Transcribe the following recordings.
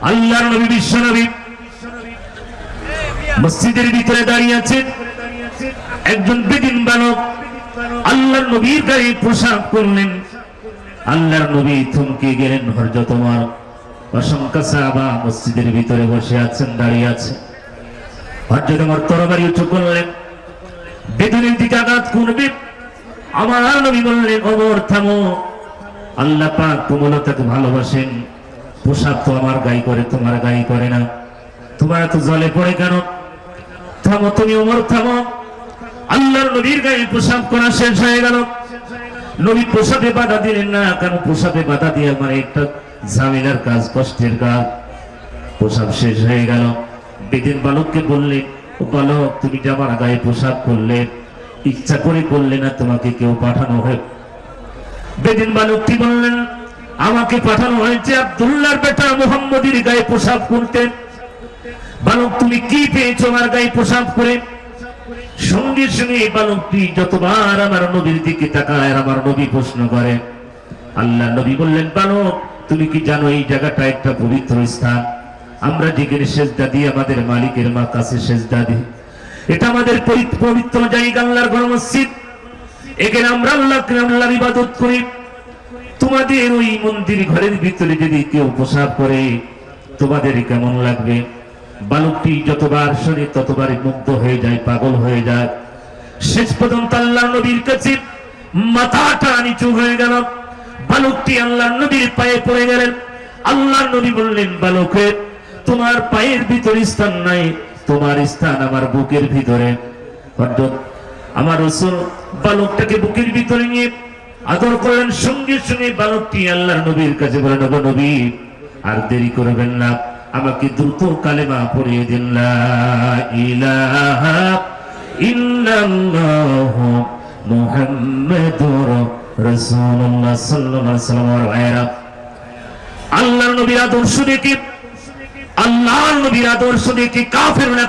আল্লাহর নবী, বিশ্ব নবী। মসজিদের ভিতরে দাঁড়িয়ে আছেন একজন বেদিন বালক। আল্লাহর নবীর গায়ে পোশাক করলেন আল্লাহর নবী থমকে গেলেন হরজ তোমার অসংখ্য সাহাবা মসজিদের ভিতরে বসে আছেন, দাঁড়িয়ে আছে। হরজ তোমার তরবারি উঁচু করলেন। বেদনের দিকে আঘাত করবে। আমার নবী বললেন অমর থামো। আল্লাহ পাক কোমলতাকে ভালোবাসেন। পোশাক তো আমার গাই করে, তোমার গাই করে না। তোমার এত জলে পড়ে কেন? থামো, তুমি অমর থামো। আল্লাহর নবীর গায়ে পোশাক করা শেষ হয়ে গেল। নবী পোশাকে বাধা দিলেন না, কারণ পোশাকে বাধা দিয়ে আমার একটা ঝামেলার কাজ, কষ্টের কাজ। পোশাক শেষ হয়ে গেল। বেদিন বালককে বললে, ও বালক, তুমি যে আমার গায়ে পোশাক করলে ইচ্ছা করে করলে না, তোমাকে কেউ পাঠানো হয় বেদিন বালকটি বললেন? আমাকে পাঠানো হয়েছে আব্দুল্লাহর বেটা মোহাম্মদের গায়ে পোশাক করতে বালক, তুমি কি পেয়েছ আমার গায়ে পোশাক করে সঙ্গে সঙ্গে এই বালকটি যতবার আমার নবীর দিকে তাকায় আমার নবী প্রশ্ন করে, আল্লাহ নবী বললেন, বালক, তুমি কি জানো এই জায়গাটা একটা পবিত্র স্থান? আমরা যেখানে সেজদা দিই, আমাদের মালিকের মা কাছে সেজদা দিই। এটা আমাদের পবিত্র জায়গা, আল্লাহর ঘর মসজিদ। এখানে আমরা আল্লাহকে আল্লাহর ইবাদত করি। তোমাদের ওই মন্দির ঘরের ভিতরে যদি কেউ প্রসাব করে, তোমাদের কেমন লাগবে? বালকটি যতবার শোনে ততবার মুগ্ধ হয়ে যায়, পাগল হয়ে যায়। শেষ পর্যন্ত আল্লাহ নবীর কাছে মাথাটা নিচু হয়ে গেল। বালকটি আল্লাহ নবীর পায়ে পড়ে গেলেন। আল্লাহ নবী বললেন বালকের তোমার পায়ের ভিতরে স্থান নাই, তোমার স্থান আমার বুকের ভিতরে। আমার রসুল, বালকটাকে বুকের ভিতরে নিয়ে আদর করলেন সঙ্গে সঙ্গে বালকটি আল্লাহ নবীর কাছে বলেন, "ওগো নবী, আর দেরি করবেন না, আমাকে দ্রুত কালেমা পড়িয়ে দিন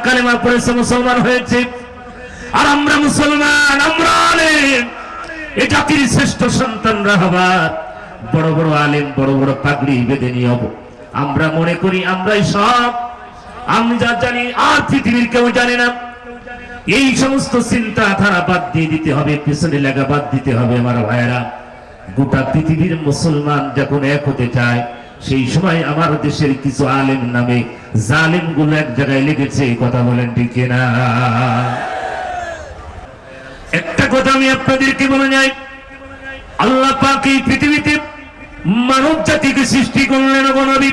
কালেমা মুসলমান হয়েছে। আর আমরা মুসলমান, আমরা এ জাতির শ্রেষ্ঠ সন্তানরা হবার বড় বড় আলেম, বড় বড় পাগড়ি বেঁধে নিয়ে হব আমরা মনে করি আমরাই সব। আমি যা জানি, আর পৃথিবীর কেউ জানে না। এই সমস্ত চিন্তা ধারা বাদ দিয়ে দিতে হবে, পিছনে লাগা বাদ দিতে হবে আমার ভাইয়েরা। গোটা পৃথিবীর মুসলমান যখন এক হতে চায়, সেই সময় আমার দেশের কিছু আলেম নামে জালেমগুলো এক জায়গায় লেগেছে কথা বলেন ঠিক না একটা কথা আমি আপনাদেরকে বলে যাই। আল্লাহ পাক এই পৃথিবীতে মানব জাতিকে সৃষ্টি করলেন গো নবী।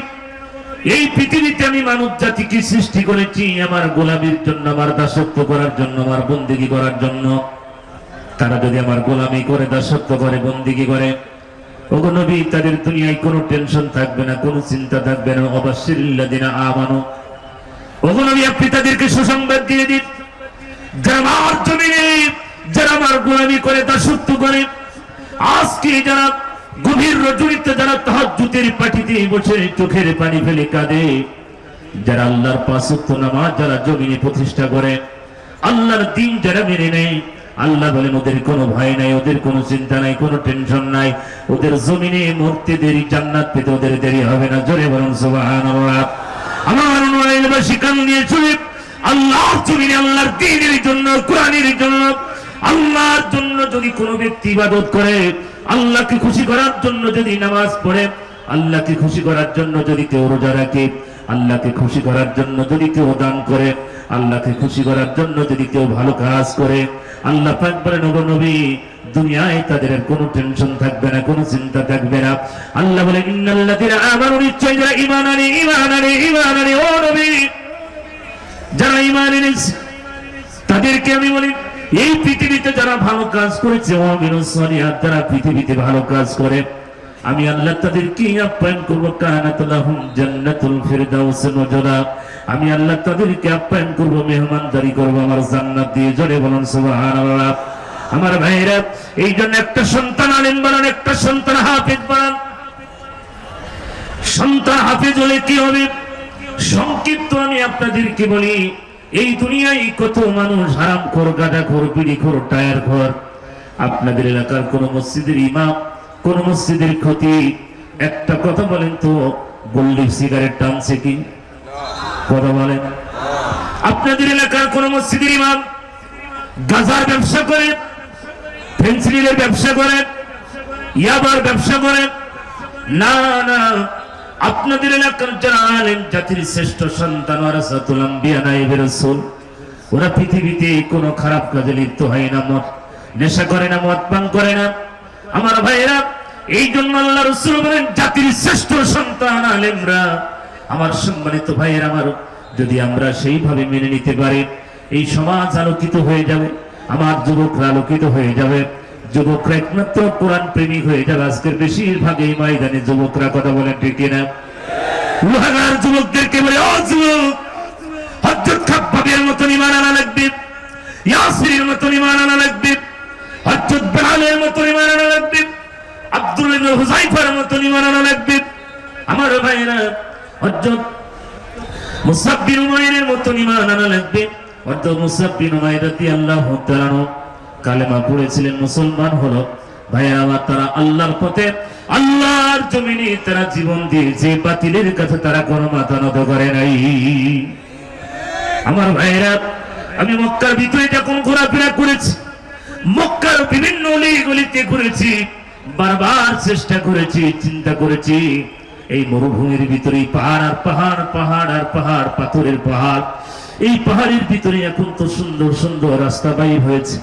এই পৃথিবীতে আমি মানব জাতিকে সৃষ্টি করেছি আমার গোলামির জন্য, আমার দাসত্ব করার জন্য, আমার বন্দিগি করার জন্য। তারা যদি আমার গোলামি করে, দাসত্ব করে, বন্দিগি করে, ওগো নবী, তাদের দুনিয়ায় কোনো টেনশন থাকবে না, কোনো চিন্তা থাকবে না। অবশ্যিল্লাদিনা আমানো। ওগো নবী, আপনি তাদেরকে সুসংবাদ দিয়ে দিন। যারা আমার জমিনে যারা আমার গোলামি করে দাসত্ব করে। আজকে যারা গভীর রজনীতে যারা তাহাজ্জুদের পাঠিতে বসে চোখের পানি ফেলে কাঁদে, যারা আল্লাহর পাঁচত্ব নামাজ যারা জমিনে প্রতিষ্ঠা করে, আল্লাহর দিন যারা মেনে নেয়, আল্লাহ বলেন ওদের কোনো ভয় নাই, ওদের কোনো চিন্তা নাই, কোনো টেনশন নাই। ওদের জমিনে মরতে দেরি জান্নাত পেতে ওদের দেরি হবে না। জোরে বলুন, সুবহানাল্লাহ। আমার অনুরাগীবাসী কান দিয়ে চলে আল্লাহর জমিনে আল্লাহর দিনের জন্য, কোরআনের জন্য আল্লাহর জন্য যদি কোনো ব্যক্তি ইবাদত করে, আল্লাহকে খুশি করার জন্য যদি নামাজ পড়ে, আল্লাহকে খুশি করার জন্য যদি কেউ রোজা রাখে, আল্লাহকে খুশি করার জন্য যদি কেউ দান করে, আল্লাহকে খুশি করার জন্য যদি কেউ ভালো কাজ করে, আল্লাহ ওগো নবী দুনিয়ায় তাদের কোনো টেনশন থাকবে না, কোনো চিন্তা থাকবে না। আল্লাহ বলেন ইন্নাল্লাযীনা আমানু নিশ্চয় যারা ঈমান আনে, ঈমান ও নবী। যারা ঈমান এনেছে, তাদেরকে আমি বলি এই পৃথিবীতে যারা ভালো কাজ করেছে ও মিনুসলিহাত যারা পৃথিবীতে ভালো কাজ করে, আমি আল্লাহ তাদেরকে আপ্যায়ন করব কানাতুলাহুম আমি আল্লাহ তাদেরকে আপ্যায়ন করব, মেহমানদারি করব, আমার জান্নাত দিয়ে জোরে বলুন আমার ভাইরা এই জন্য একটা সন্তান আলেন বানান, একটা সন্তান হাফিজ বানান। সন্তান হাফিজ হলে কি হবে? সংক্ষিপ্ত আমি আপনাদেরকে বলি এই দুনিয়ায় কত মানুষ হারাম খোর, গাঁদা খোর, বিড়ি খোর, টায়ার খোর। আপনাদের এলাকার কোন মসজিদের ইমাম, কোন মসজিদের ক্ষতি। একটা কথা বলেন তো গোল্ডি সিগারেট টানছে কি? কথা বলেন। আপনাদের এলাকার কোন মসজিদের ইমাম গাজার ব্যবসা করে ফেন্সিলের ব্যবসা করে, ইয়াবার ব্যবসা করে? না না। আপনাদের এলাকার যারা আলেম, জাতির শ্রেষ্ঠ সন্তান ওয়ারাসাতুল আম্বিয়া রাসূল। ওরা পৃথিবীতে কোনো খারাপ কাজে লিপ্ত হয় না, মদ, নেশা করে না, মদ পান করে না। আমার ভাইয়েরা, এই জন্য আল্লাহ রসুল বলেন, জাতির শ্রেষ্ঠ সন্তান আলেমরা, আমার সম্মানিত ভাইয়ের, আমার, যদি আমরা সেইভাবে মেনে নিতে পারি, এই সমাজ আলোকিত হয়ে যাবে, আমার যুবকরা আলোকিত হয়ে যাবে। যুবকরা একমাত্র কোরআন প্রেমিক হয়ে যাবে আজকের বেশিরভাগ এই ময়দানে যুবকরা কথা বলেন, ঠিক কিনা? লোহাগার যুবকদেরকে বলে হজরত মতন ইমান আনা লাগবে, ইয়াসিরের মতন ইমান আনা লাগবে হজরত মতন ইমান আনা লাগবে, আব্দুল ইবনে মতন ইমান আনা লাগবে। আমার ভাইরা হজরত মুসাব বিন উমাইরের মতন ইমান আনা লাগবে। হজরত মুসাব বিন উমাইর রাদিয়াল্লাহু তাআলা কালেমা পড়েছিলেন মুসলমান হলো ভাইয়া আমার, তারা আল্লাহর পথে, আল্লাহর জমিনে তারা জীবন দিয়েছে, বাতিলের কাছে তারা কোনো মাথা নত করে নাই। আমার ভাইরা আমি মক্কার ভিতরে যখন ঘোরাফেরা করেছি, মক্কার বিভিন্ন গলিতে ঘুরেছি, বারবার চেষ্টা করেছি, চিন্তা করেছি, এই মরুভূমির ভিতরে পাহাড় আর পাহাড় পাহাড় আর পাহাড়, পাথরের পাহাড়, এই পাহাড়ের ভিতরে এখন তো সুন্দর সুন্দর রাস্তা বাইর হয়েছে।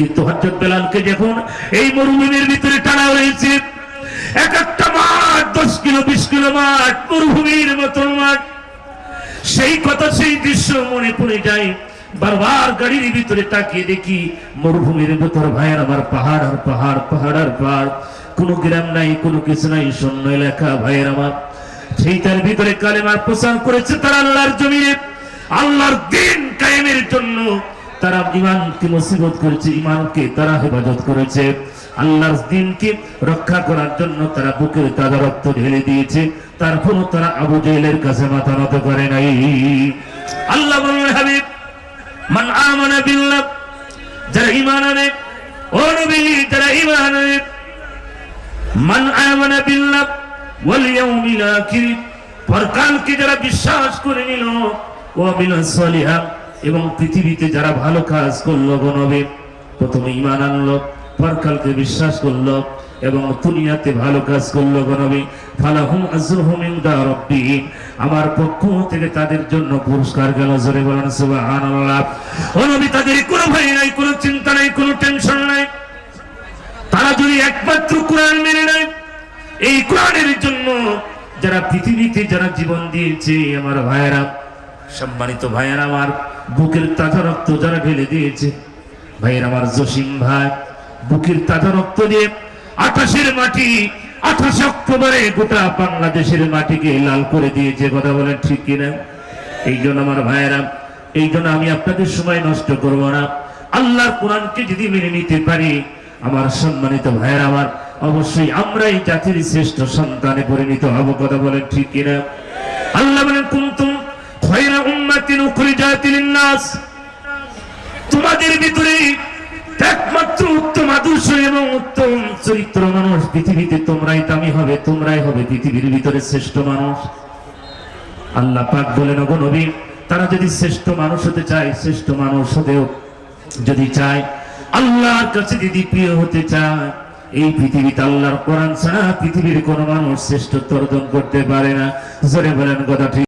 কিন্তু হজরত বেলালকে যখন এই মরুভূমির ভিতরে টানা হয়েছে এক একটা মাঠ, দশ কিলো, বিশ কিলো মাঠ, মরুভূমির মতন মাঠ। সেই কথা, সেই দৃশ্য মনে পড়ে যায়। বারবার গাড়ির ভিতরে তাকিয়ে দেখি মরুভূমির ভেতর ভাইয়ের আমার পাহাড় আর পাহাড় পাহাড় আর পাহাড়। কোনো গ্রাম নাই, কোনো কিছু নাই, শূন্য এলাকা, ভাইয়ের আমার। সেই তার ভিতরে কালেমার প্রচার করেছে তারা আল্লাহর জমিনে। আল্লাহর দিন কায়েমের জন্য তারা ইমানকে মুসিবত করেছে, ইমানকে তারা হেফাজত করেছে। আল্লাহর দিনকে রক্ষা করার জন্য তারা বুকের তাজা রক্ত ঢেলে দিয়েছে। তারপরও তারা আবু জেলের কাছে মাথা নত করে নাই। আল্লাহ বললেন যারা ঈমান আনে, ও নবী, যারা ঈমান আনে, মান বিল্লাহ আখির, পরকালকে যারা বিশ্বাস করে নিল ও আমিলা সলিহা এবং পৃথিবীতে যারা ভালো কাজ করল গো নবী, প্রথমে ঈমান আনলো, পরকালকে বিশ্বাস করল এবং দুনিয়াতে ভালো কাজ করল গো নবী। ফালাহুম আজরুহুম ইনদা রাব্বিহিম। আমার পক্ষ থেকে তাদের জন্য পুরস্কার গেল, জোরে তাদের কোনো ভয় নাই, কোনো চিন্তা নাই, কোনো টেনশন নাই। তারা যদি একমাত্র কোরআন মেনে নেয়, এই কোরআনের জন্য যারা পৃথিবীতে যারা জীবন দিয়েছে, আমার ভাইয়েরা, সম্মানিত ভাইয়েরা আমার বুকের তাজা রক্ত যারা ঢেলে দিয়েছে। ভাইয়ের আমার জসিম ভাই, বুকের তাজা রক্ত দিয়ে আঠাশের মাটি, আঠাশে অক্টোবরে গোটা বাংলাদেশের মাটিকে লাল করে দিয়েছে। কথা বলেন ঠিক কিনা? এই জন্য আমার ভাইয়েরা, এই জন্য আমি আপনাদের সময় নষ্ট করব না। আল্লাহর কোরআনকে যদি মেনে নিতে পারি, আমার সম্মানিত ভাইয়ের আমার, অবশ্যই আমরাই জাতির শ্রেষ্ঠ সন্তানে পরিণত হব। কথা বলেন ঠিক কিনা? আল্লাহ তোমাদের ভিতরে একমাত্র উত্তম আদর্শ এবং উত্তম চরিত্র মানুষ। পৃথিবীতে তোমরাই দামি হবে, তোমরাই হবে পৃথিবীর ভিতরে শ্রেষ্ঠ মানুষ। আল্লাহ পাক বলেন, ওগো নবী, তারা যদি শ্রেষ্ঠ মানুষ হতে চায়, শ্রেষ্ঠ মানুষ হতেও যদি চায়, আল্লাহর কাছে যদি প্রিয় হতে চায়, এই পৃথিবীতে আল্লাহর কোরআন ছাড়া পৃথিবীর কোনো মানুষ শ্রেষ্ঠত্ব অর্জন করতে পারে না। জোরে বলেন, কথা ঠিক